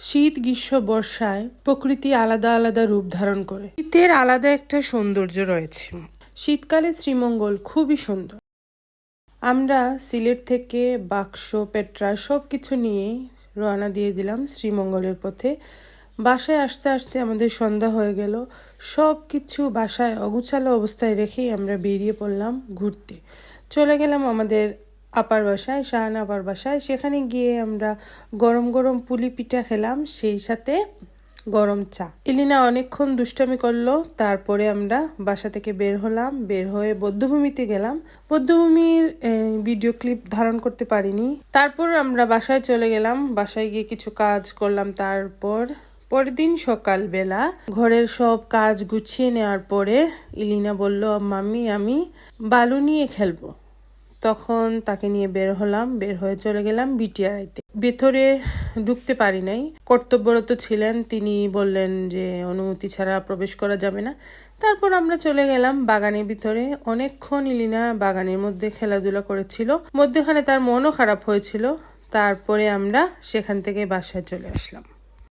শীত, গ্রীষ্ম, বর্ষায় প্রকৃতি আলাদা আলাদা রূপ ধারণ করে। শীতের আলাদা একটা সৌন্দর্য রয়েছে। শীতকালে শ্রীমঙ্গল খুবই সুন্দর। আমরা সিলেট থেকে বাক্স, পেট্রা সব কিছু নিয়ে রওনা দিয়ে দিলাম শ্রীমঙ্গলের পথে। বাসায় আসতে আসতে আমাদের সন্ধ্যা হয়ে গেল। সব কিছু বাসায় অগুছালো অবস্থায় রেখেই আমরা বেরিয়ে পড়লাম ঘুরতে। চলে গেলাম আমাদের আপার বাসায়, শাহান আপার বাসায়। সেখানে গিয়ে আমরা গরম গরম পুলি পিঠা খেলাম, সেই সাথে গরম চা। ইলিনা অনেকক্ষণ দুষ্টামি করল, তারপরে আমরা বাসা থেকে বের হলাম, বের হয়ে বৌদ্ধভূমিতে গেলাম। বৌদ্ধভূমির ভিডিও ক্লিপ ধারণ করতে পারিনি। তারপর আমরা বাসায় চলে গেলাম, বাসায় গিয়ে কিছু কাজ করলাম। তারপর, পরের দিন সকালবেলা ঘরের সব কাজ গুছিয়ে নেওয়ার পরে ইলিনা বলল, মাম্মি, আমি বালু নিয়ে খেলব। তখন তাকে নিয়ে বের হলাম, বের হয়ে চলে গেলাম বিটিআরআইতে। ভেতরে ঢুকতে পারি নাই। কর্তব্যরত ছিলেন, তিনি বললেন যে অনুমতি ছাড়া প্রবেশ করা যাবে না। তারপর আমরা চলে গেলাম বাগানের ভিতরে। অনেকক্ষণ ইলিনা বাগানের মধ্যে খেলাধুলা করেছিল। মধ্যখানে তার মনও খারাপ হয়েছিল। তারপরে আমরা সেখান থেকে বাসায় চলে আসলাম।